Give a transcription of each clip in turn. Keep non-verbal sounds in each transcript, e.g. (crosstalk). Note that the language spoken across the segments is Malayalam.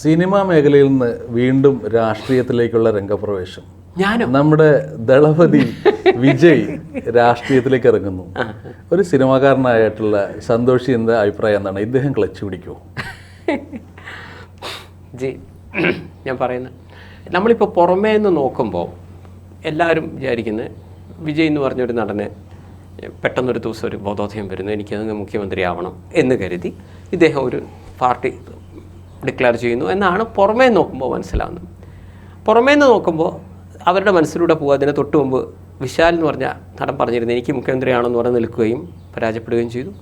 സിനിമാ മേഖലയിൽ നിന്ന് വീണ്ടും രാഷ്ട്രീയത്തിലേക്കുള്ള രംഗപ്രവേശം. ഞാനും? നമ്മുടെ ദളപതി (laughs) വിജയ് രാഷ്ട്രീയത്തിലേക്ക് ഇറങ്ങുന്നു. ഒരു സിനിമാകാരനായിട്ടുള്ള സന്തോഷി എന്താ അഭിപ്രായം എന്താണ്? ഇദ്ദേഹം ക്ലച്ച് പിടിക്കുമോ (laughs) ജി (clears throat) ഞാൻ പറയുന്നത് നമ്മളിപ്പോൾ പുറമേ നിന്ന് നോക്കുമ്പോൾ എല്ലാവരും വിചാരിക്കുന്നത് വിജയ് എന്ന് പറഞ്ഞൊരു നടന് പെട്ടെന്നൊരു ദിവസം ഒരു ബോധോദയം വരുന്നു എനിക്കത് മുഖ്യമന്ത്രിയാവണം എന്ന് കരുതി ഇദ്ദേഹം ഒരു പാർട്ടി ഡിക്ലെയർ ചെയ്യുന്നു എന്നാണ് പുറമേ നോക്കുമ്പോൾ മനസ്സിലാവുന്നത്. പുറമേ നിന്ന് നോക്കുമ്പോൾ അവരുടെ മനസ്സിലൂടെ പോകുക അതിന് തൊട്ട് മുമ്പ് വിശാൽ എന്ന് പറഞ്ഞ നടൻ പറഞ്ഞിരുന്നു എനിക്ക് മുഖ്യമന്ത്രിയാണെന്ന് പറഞ്ഞ് നിൽക്കുകയും പരാജയപ്പെടുകയും ചെയ്തു.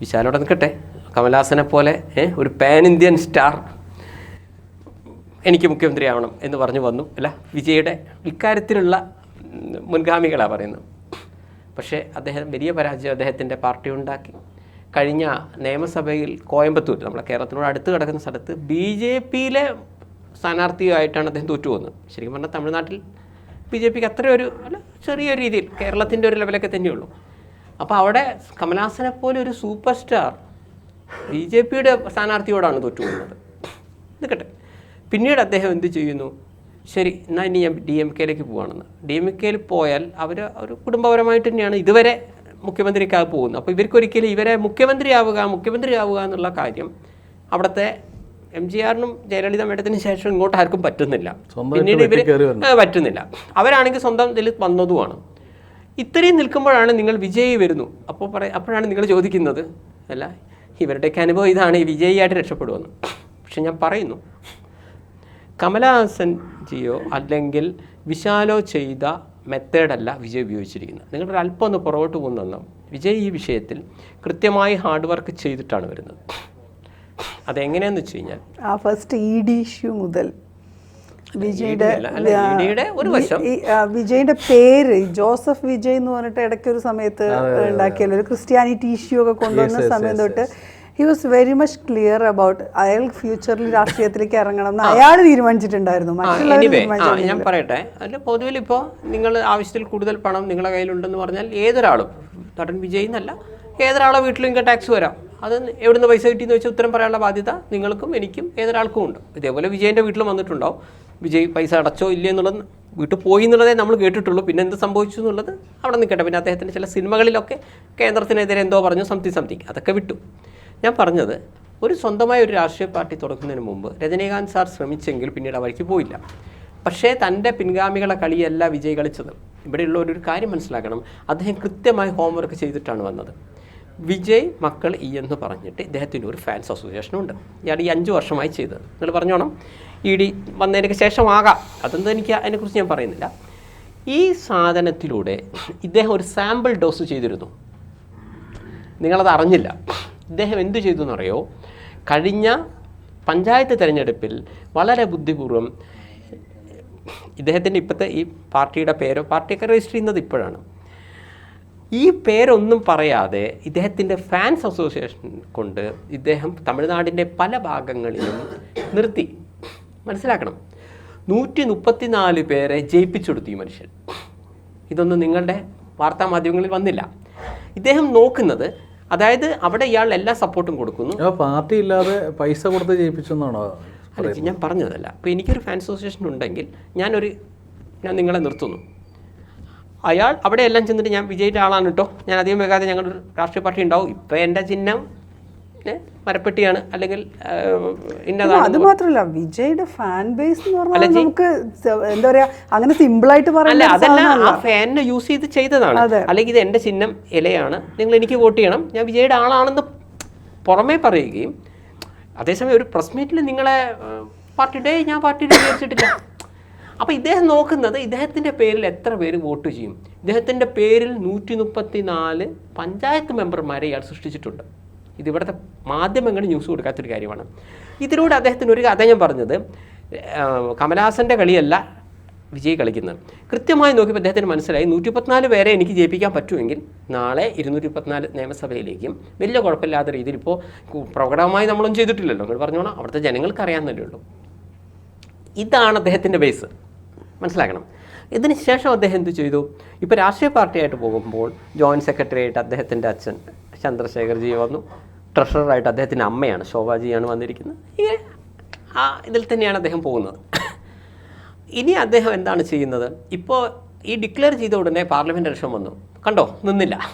വിശാലോടെ നിൽക്കട്ടെ. കമലഹാസനെ പോലെ ഒരു പാൻ ഇന്ത്യൻ സ്റ്റാർ എനിക്ക് മുഖ്യമന്ത്രിയാവണം എന്ന് പറഞ്ഞു വന്നു. അല്ല വിജയുടെ ഇക്കാര്യത്തിലുള്ള മുൻഗാമികളാണ് പറയുന്നത്. പക്ഷേ അദ്ദേഹം വലിയ പരാജയം അദ്ദേഹത്തിന്റെ പാർട്ടി ഉണ്ടാക്കി. കഴിഞ്ഞ നിയമസഭയിൽ കോയമ്പത്തൂർ നമ്മുടെ കേരളത്തിനോട് അടുത്ത് കിടക്കുന്ന സ്ഥലത്ത് ബി ജെ പിയിലെ സ്ഥാനാർത്ഥിയായിട്ടാണ് അദ്ദേഹം തോറ്റുപോകുന്നത്. ശരിക്കും പറഞ്ഞാൽ തമിഴ്നാട്ടിൽ ബി ജെ പിക്ക് അത്ര ഒരു ചെറിയൊരു രീതിയിൽ കേരളത്തിന്റെ ഒരു ലെവലൊക്കെ തന്നെയുള്ളൂ. അപ്പോൾ അവിടെ കമലഹാസനെ പോലെ ഒരു സൂപ്പർ സ്റ്റാർ ബി ജെ പിയുടെ സ്ഥാനാർത്ഥിയോടാണ് തോറ്റുപോകുന്നത്. നിൽക്കട്ടെ. പിന്നീട് അദ്ദേഹം എന്ത് ചെയ്യുന്നു? ശരി എന്നാൽ ഇനി ഞാൻ ഡി എം കെയിലേക്ക് പോവാണെന്ന്. ഡി എം കെയിൽ പോയാൽ അവർ ഒരു കുടുംബപരമായിട്ട് തന്നെയാണ്. ഇതുവരെ മുഖ്യമന്ത്രിക്കായി പോകുന്നു. അപ്പോൾ ഇവർക്കൊരിക്കലും ഇവരെ മുഖ്യമന്ത്രിയാവുക മുഖ്യമന്ത്രിയാവുക എന്നുള്ള കാര്യം അവിടുത്തെ എം ജി ആറിനും ജയലളിത മേഡത്തിന് ശേഷം ഇങ്ങോട്ട് ആർക്കും പറ്റുന്നില്ല. പിന്നീട് ഇവർ. പറ്റുന്നില്ല. അവരാണെങ്കിൽ സ്വന്തം ഇതിൽ വന്നതുമാണ്. ഇത്രയും നിൽക്കുമ്പോഴാണ് നിങ്ങൾ വിജയി വരുന്നു. അപ്പോൾ പറ അപ്പോഴാണ് നിങ്ങൾ ചോദിക്കുന്നത് അല്ല ഇവരുടെയൊക്കെ അനുഭവം ഇതാണ് ഈ വിജയിയായിട്ട് രക്ഷപ്പെടുമെന്ന്. പക്ഷെ ഞാൻ പറയുന്നു കമലഹാസൻ ജിയോ അല്ലെങ്കിൽ വിശാലോ ചെയ്ത മെത്തേഡല്ല വിജയ് ഉപയോഗിച്ചിരിക്കുന്നത്. നിങ്ങളൊരു അല്പം ഒന്ന് പുറകോട്ട് പോകുന്ന വിജയ് ഈ വിഷയത്തിൽ കൃത്യമായി ഹാർഡ് വർക്ക് ചെയ്തിട്ടാണ് വരുന്നത്. അതെങ്ങനെയാന്ന് വെച്ച് കഴിഞ്ഞാൽ ആ ഫസ്റ്റ് ഇ ഡി ഇഷ്യൂ മുതൽ വിജയുടെ അല്ല, അല്ല, ഒരു വശം. വിജയുടെ പേര് ജോസഫ് വിജയ് എന്ന് പറഞ്ഞിട്ട് ഇടയ്ക്ക് ഒരു സമയത്ത് ഉണ്ടാക്കിയല്ലോ ഒരു ക്രിസ്ത്യാനിറ്റി ഇഷ്യൂ ഒക്കെ കൊണ്ടുവന്ന സമയം തൊട്ട് he was very much clear about അയാൾ ഫ്യൂച്ചറിൽ രാഷ്ട്രീയത്തിലേക്ക് ഇറങ്ങണം എന്ന് അയാൾ തീരുമാനിച്ചിട്ടുണ്ടായിരുന്നു. ഞാൻ പറയട്ടെ. അതിൽ പൊതുവിൽ ഇപ്പോൾ നിങ്ങൾ ആവശ്യത്തിൽ കൂടുതൽ പണം നിങ്ങളുടെ കയ്യിലുണ്ടെന്ന് പറഞ്ഞാൽ ഏതൊരാളും നടൻ വിജയ് എന്നല്ല ഏതൊരാളെ വീട്ടിലും ഇൻകം ടാക്സ് വരാം. അത് എവിടുന്ന് പൈസ കിട്ടിയെന്ന് വെച്ചാൽ ഉത്തരം പറയാനുള്ള ബാധ്യത നിങ്ങൾക്കും എനിക്കും ഏതൊരാൾക്കും ഉണ്ട്. ഇതേപോലെ വിജയന്റെ വീട്ടിൽ വന്നിട്ടുണ്ടാവും. വിജയ് പൈസ അടച്ചോ ഇല്ലേ എന്നുള്ളത് വീട്ടിൽ പോയി എന്നുള്ളതേ നമ്മൾ കേട്ടിട്ടുള്ളൂ. പിന്നെ എന്ത് സംഭവിച്ചു എന്നുള്ളത് അവിടെ നിൽക്കട്ടെ. പിന്നെ അദ്ദേഹത്തിന്റെ ചില സിനിമകളിലൊക്കെ കേന്ദ്രത്തിനെതിരെ എന്തോ പറഞ്ഞു സംതിങ് സംതിങ് അതൊക്കെ വിട്ടു. ഞാൻ പറഞ്ഞത് ഒരു സ്വന്തമായ ഒരു രാഷ്ട്രീയ പാർട്ടി തുടങ്ങുന്നതിന് മുമ്പ് രജനീകാന്ത് സാർ ശ്രമിച്ചെങ്കിൽ പിന്നീട് അവർക്ക് പോയില്ല. പക്ഷേ തന്റെ പിൻഗാമികളെ കളിയല്ല വിജയ് കളിച്ചത്. ഇവിടെയുള്ള ഒരു കാര്യം മനസ്സിലാക്കണം അദ്ദേഹം കൃത്യമായി ഹോംവർക്ക് ചെയ്തിട്ടാണ് വന്നത്. വിജയ് മക്കൾ ഇ എന്ന് പറഞ്ഞിട്ട് ഇദ്ദേഹത്തിന്റെ ഒരു ഫാൻസ് അസോസിയേഷൻ ഉണ്ട്. ഇയാൾ ഈ അഞ്ച് വർഷമായി ചെയ്തത്. നിങ്ങൾ പറഞ്ഞോണം ഇ ഡി വന്നതിന് ശേഷമാകാം അതെന്താ എനിക്ക് അതിനെക്കുറിച്ച് ഞാൻ പറയുന്നില്ല. ഈ സാധനത്തിലൂടെ ഇദ്ദേഹം ഒരു സാമ്പിൾ ഡോസ് ചെയ്തിരുന്നു. നിങ്ങളത് അറിഞ്ഞില്ല. ഇദ്ദേഹം എന്തു ചെയ്തു എന്നറിയോ കഴിഞ്ഞ പഞ്ചായത്ത് തിരഞ്ഞെടുപ്പിൽ വളരെ ബുദ്ധിപൂർവം ഇദ്ദേഹത്തിന്റെ ഇപ്പോഴത്തെ ഈ പാർട്ടിയുടെ പേരോ പാർട്ടിയൊക്കെ രജിസ്റ്റർ ചെയ്യുന്നത് ഇപ്പോഴാണ്. ഈ പേരൊന്നും പറയാതെ ഇദ്ദേഹത്തിന്റെ ഫാൻസ് അസോസിയേഷൻ കൊണ്ട് ഇദ്ദേഹം തമിഴ്നാടിന്റെ പല ഭാഗങ്ങളിലും നിർത്തി. മനസ്സിലാക്കണം. നൂറ്റി മുപ്പത്തിനാല് പേരെ ജയിപ്പിച്ചെടുത്തു ഈ മനുഷ്യൻ. ഇതൊന്നും നിങ്ങളുടെ വാർത്താ മാധ്യമങ്ങളിൽ വന്നില്ല. ഇദ്ദേഹം നോക്കുന്നത് അതായത് അവിടെ ഇയാൾ എല്ലാ സപ്പോർട്ടും കൊടുക്കുന്നു. പാർട്ടി ഇല്ലാതെ പൈസ കൊടുത്ത് ജയിപ്പിച്ചെന്നാണോ അല്ല ഞാൻ പറഞ്ഞതല്ല. അപ്പോൾ എനിക്കൊരു ഫാൻ അസോസിയേഷൻ ഉണ്ടെങ്കിൽ ഞാനൊരു ഞാൻ നിങ്ങളെ നിർത്തുന്നു. അയാൾ അവിടെ എല്ലാം ചെന്നിട്ട് ഞാൻ വിജയിച്ച ആളാണ് കേട്ടോ. ഞാൻ അധികം വേഗാതെ ഞങ്ങളൊരു രാഷ്ട്രീയ പാർട്ടി ഉണ്ടാവും. ഇപ്പം എന്റെ ചിഹ്നം മരപ്പെട്ടിയാണ് അല്ലെങ്കിൽ അത് മാത്രമല്ല വിജയുടെ ഫാൻ ബേസ് എന്ന് പറഞ്ഞാൽ നമുക്ക് എന്താ പറയാ അങ്ങനെ സിമ്പിൾ ആയിട്ട് പറയുന്ന അതല്ല ആ ഫാനിനെ യൂസ് ചെയ്ത് ചെയ്തതാണ്. അല്ലെങ്കിൽ ഇത് എന്റെ ചിഹ്നം ഇലയാണ്. നിങ്ങൾ എനിക്ക് വോട്ട് ചെയ്യണം. ഞാൻ വിജയുടെ ആളാണെന്ന് പുറമേ പറയുകയും അതേസമയം ഒരു പ്രസ് മീറ്റിൽ നിങ്ങളെ പാർട്ടിയുടെ ഞാൻ പാർട്ടി വിചാരിച്ചിട്ടില്ല. അപ്പോൾ ഇദ്ദേഹം നോക്കുന്നത് ഇദ്ദേഹത്തിന്റെ പേരിൽ എത്ര പേര് വോട്ട് ചെയ്യും? ഇദ്ദേഹത്തിന്റെ പേരിൽ നൂറ്റി മുപ്പത്തി നാല് പഞ്ചായത്ത് മെമ്പർമാരെ ഇയാൾ സൃഷ്ടിച്ചിട്ടുണ്ട്. ഇത് ഇവിടുത്തെ മാധ്യമങ്ങൾ ന്യൂസ് കൊടുക്കാത്തൊരു കാര്യമാണ്. ഇതിലൂടെ അദ്ദേഹത്തിന് ഒരു കഥ ഞാൻ പറഞ്ഞത് കമലഹാസന്റെ കളിയല്ല വിജയ് കളിക്കുന്നത്. കൃത്യമായി നോക്കിയപ്പോൾ അദ്ദേഹത്തിന് മനസ്സിലായി നൂറ്റിപ്പത്തിനാല് പേരെ എനിക്ക് ജയിപ്പിക്കാൻ പറ്റുമെങ്കിൽ നാളെ ഇരുന്നൂറ്റി മുപ്പത്തിനാല് നിയമസഭയിലേക്കും വലിയ കുഴപ്പമില്ലാത്ത രീതിയിൽ ഇപ്പോൾ പ്രോഗ്രാമായി നമ്മളൊന്നും ചെയ്തിട്ടില്ലല്ലോ. നിങ്ങൾ പറഞ്ഞോണം അവിടുത്തെ ജനങ്ങൾക്ക് അറിയാമെന്നല്ലേ ഉള്ളൂ. ഇതാണ് അദ്ദേഹത്തിന്റെ ബേസ് മനസ്സിലാക്കണം. ഇതിന് ശേഷം അദ്ദേഹം എന്ത് ചെയ്തു? ഇപ്പോൾ രാഷ്ട്രീയ പാർട്ടിയായിട്ട് പോകുമ്പോൾ ജോയിന്റ് സെക്രട്ടറി ആയിട്ട് അദ്ദേഹത്തിന്റെ അച്ഛൻ ചന്ദ്രശേഖർജി വന്നു. ട്രഷററായിട്ട് അദ്ദേഹത്തിന്റെ അമ്മയാണ്. ശോഭാജിയാണ് വന്നിരിക്കുന്നത്. ഇങ്ങനെ ആ ഇതിൽ തന്നെയാണ് അദ്ദേഹം പോകുന്നത്. ഇനി അദ്ദേഹം എന്താണ് ചെയ്യുന്നത്? ഇപ്പോൾ ഈ ഡിക്ലെയർ ചെയ്ത ഉടനെ പാർലമെന്റ് ഇലക്ഷൻ വന്നു. കണ്ടോ? നിന്നില്ല.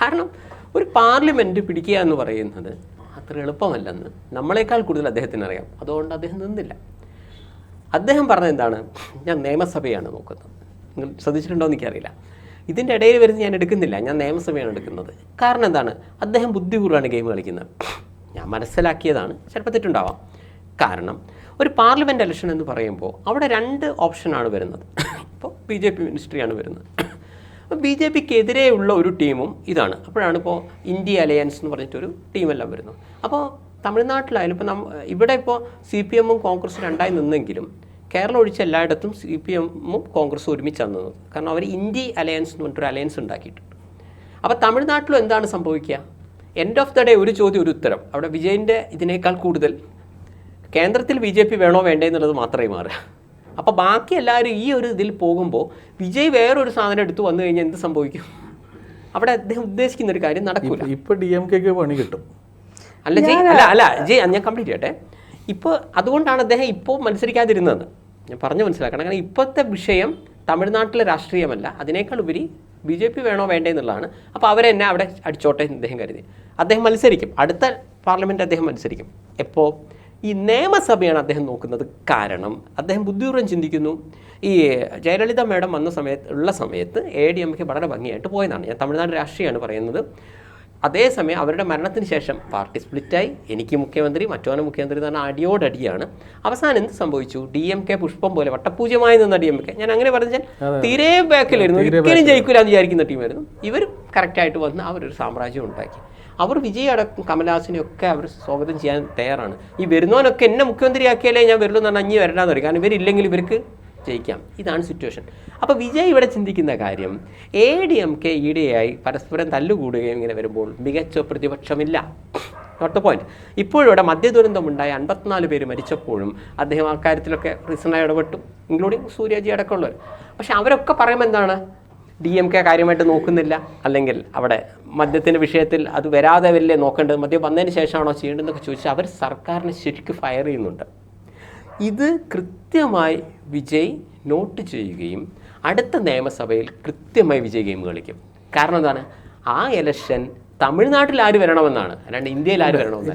കാരണം ഒരു പാർലമെന്റ് പിടിക്കുക എന്ന് പറയുന്നത് അത്ര എളുപ്പമല്ലെന്ന് നമ്മളെക്കാൾ കൂടുതൽ അദ്ദേഹത്തിന് അറിയാം. അതുകൊണ്ട് അദ്ദേഹം നിന്നില്ല. അദ്ദേഹം പറഞ്ഞത് എന്താണ്? ഞാൻ നിയമസഭയാണ് നോക്കുന്നത്. നിങ്ങൾ ശ്രദ്ധിച്ചിട്ടുണ്ടോ എന്ന് എനിക്കറിയില്ല. ഇതിന്റെ ഇടയിൽ വരുന്ന ഞാൻ എടുക്കുന്നില്ല. ഞാൻ നിയമസഭയാണ് എടുക്കുന്നത്. കാരണം എന്താണ്? അദ്ദേഹം ബുദ്ധിപൂർവമാണ് ഗെയിം കളിക്കുന്നത്. ഞാൻ മനസ്സിലാക്കിയതാണ്. ചിലപ്പോൾ തെറ്റുണ്ടാവാം. കാരണം ഒരു പാർലമെന്റ് ഇലക്ഷൻ എന്ന് പറയുമ്പോൾ അവിടെ രണ്ട് ഓപ്ഷനാണ് വരുന്നത്. ഇപ്പോൾ ബി ജെ പി മിനിസ്ട്രിയാണ് വരുന്നത്. ബി ജെ പിക്ക് എതിരെയുള്ള ഒരു ടീമും ഇതാണ്. അപ്പോഴാണ് ഇപ്പോൾ ഇന്ത്യ അലയൻസ് എന്ന് പറഞ്ഞിട്ടൊരു ടീമെല്ലാം വരുന്നത്. അപ്പോൾ തമിഴ്നാട്ടിലായാലും ഇപ്പോൾ നമ്മ ഇവിടെ ഇപ്പോൾ സി പി എമ്മും കോൺഗ്രസും രണ്ടായി നിന്നെങ്കിലും കേരളം ഒഴിച്ച് എല്ലായിടത്തും സി പി എമ്മും കോൺഗ്രസും ഒരുമിച്ചാണ് നിന്നത്. കാരണം അവർ ഇന്ത്യ അലയൻസ് എന്ന് പറഞ്ഞിട്ടൊരു അലയൻസ് ഉണ്ടാക്കിയിട്ടുണ്ട്. അപ്പോൾ തമിഴ്നാട്ടിലും എന്താണ് സംഭവിക്കുക? എൻഡ് ഓഫ് ദ ഡേ ഒരു ചോദ്യം ഒരു ഉത്തരം. അവിടെ വിജയന്റെ ഇതിനേക്കാൾ കൂടുതൽ കേന്ദ്രത്തിൽ ബി ജെ പി വേണോ വേണ്ടേ എന്നുള്ളത് മാത്രമേ മാറുക. അപ്പോൾ ബാക്കി എല്ലാവരും ഈ ഒരു ഇതിൽ പോകുമ്പോൾ വിജയ് വേറൊരു സാധനം എടുത്തു വന്നു കഴിഞ്ഞാൽ എന്ത് സംഭവിക്കും? അവിടെ അദ്ദേഹം ഉദ്ദേശിക്കുന്ന ഒരു കാര്യം നടക്കില്ല ഇപ്പോൾ ഡി എം കെക്ക് പണി കിട്ടും. അല്ല ജയ് അല്ല അല്ല ജയ് ഞാൻ കംപ്ലീറ്റ് ചെയ്യട്ടെ. ഇപ്പോൾ അതുകൊണ്ടാണ് അദ്ദേഹം ഇപ്പോൾ മത്സരിക്കാതിരുന്നത്. ഞാൻ പറഞ്ഞു മനസ്സിലാക്കണം. കാരണം ഇപ്പോഴത്തെ വിഷയം തമിഴ്നാട്ടിലെ രാഷ്ട്രീയമല്ല. അതിനേക്കാൾ ഉപരി ബി ജെ പി വേണോ വേണ്ടേ എന്നുള്ളതാണ്. അപ്പോൾ അവരെന്നെ അവിടെ അടിച്ചോട്ടെ എന്ന് അദ്ദേഹം കരുതി. അദ്ദേഹം മത്സരിക്കും. അടുത്ത പാർലമെന്റ് അദ്ദേഹം മത്സരിക്കും. എപ്പോൾ ഈ നിയമസഭയാണ് അദ്ദേഹം നോക്കുന്നത് കാരണം. അദ്ദേഹം ബുദ്ധിപൂർവം ചിന്തിക്കുന്നു. ഈ ജയലളിത മേഡം വന്ന സമയത്ത് ഉള്ള സമയത്ത് എ ഡി എം കെ വളരെ ഭംഗിയായിട്ട് പോയതാണ് ഞാൻ തമിഴ്നാട് രാഷ്ട്രീയമാണ് പറയുന്നത്. അതേസമയം അവരുടെ മരണത്തിന് ശേഷം പാർട്ടി സ്പ്ലിറ്റായി എനിക്ക് മുഖ്യമന്ത്രി മറ്റോനെ മുഖ്യമന്ത്രി എന്ന് പറഞ്ഞാൽ അടിയോടടിയാണ്. അവസാനം എന്ത് സംഭവിച്ചു? ഡി എം കെ പുഷ്പം പോലെ വട്ടപൂജ്യമായി നിന്ന ഡി എം കെ ഞാൻ അങ്ങനെ പറഞ്ഞാൽ തീരെ ബാക്കിലായിരുന്നു. ഒരിക്കലും ജയിക്കില്ല എന്ന് വിചാരിക്കുന്ന ടീമായിരുന്നു. ഇവർ കറക്റ്റായിട്ട് വന്ന് അവരൊരു സാമ്രാജ്യം ഉണ്ടാക്കി. അവർ വിജയ് അടക്കം ഒക്കെ അവർ സ്വാഗതം ചെയ്യാൻ തയ്യാറാണ്. ഈ വരുന്നവനൊക്കെ എന്നെ മുഖ്യമന്ത്രിയാക്കിയാലേ ഞാൻ വരുള്ളൂ എന്ന് പറഞ്ഞാൽ അഞ്ഞ് വരണ്ടാന്ന് പറയും. കാരണം ഇവരില്ലെങ്കിൽ ഇവർക്ക് ജയിക്കാം. ഇതാണ് സിറ്റുവേഷൻ അപ്പോൾ വിജയ് ഇവിടെ ചിന്തിക്കുന്ന കാര്യം A D M K E D ആയി പരസ്പരം തല്ലുകൂടുകയും ഇങ്ങനെ വരുമ്പോൾ മികച്ച പ്രതിപക്ഷമില്ല. നോട്ട് ദ പോയിന്റ് ഇപ്പോഴും ഇവിടെ മദ്യദുരന്തമുണ്ടായ അൻപത്തിനാല് പേര് മരിച്ചപ്പോഴും അദ്ദേഹം ആ കാര്യത്തിലൊക്കെ റീസണായി ഇടപെട്ടു ഇൻക്ലൂഡിങ് സൂര്യജി അടക്കമുള്ളവർ. പക്ഷെ അവരൊക്കെ പറയുമ്പോൾ എന്താണ്? ഡി എം കെ കാര്യമായിട്ട് നോക്കുന്നില്ല. അല്ലെങ്കിൽ അവിടെ മദ്യത്തിന്റെ വിഷയത്തിൽ അത് വരാതെ വല്ലേ നോക്കേണ്ടത്? മദ്യം വന്നതിന് ശേഷമാണോ ചെയ്യേണ്ടതെന്നൊക്കെ ചോദിച്ചാൽ അവർ സർക്കാരിനെ ശരിക്കും ഫയർ ചെയ്യുന്നുണ്ട്. ഇത് കൃത്യമായി വിജയ് നോട്ട് ചെയ്യുകയും അടുത്ത നിയമസഭയിൽ കൃത്യമായി വിജയ ഗെയിം കളിക്കും. കാരണം എന്താണ്? ആ ഇലക്ഷൻ തമിഴ്നാട്ടിൽ ആര് വരണമെന്നാണ്. അല്ലാണ്ട് ഇന്ത്യയിൽ ആര് വരണമെന്നല്ല.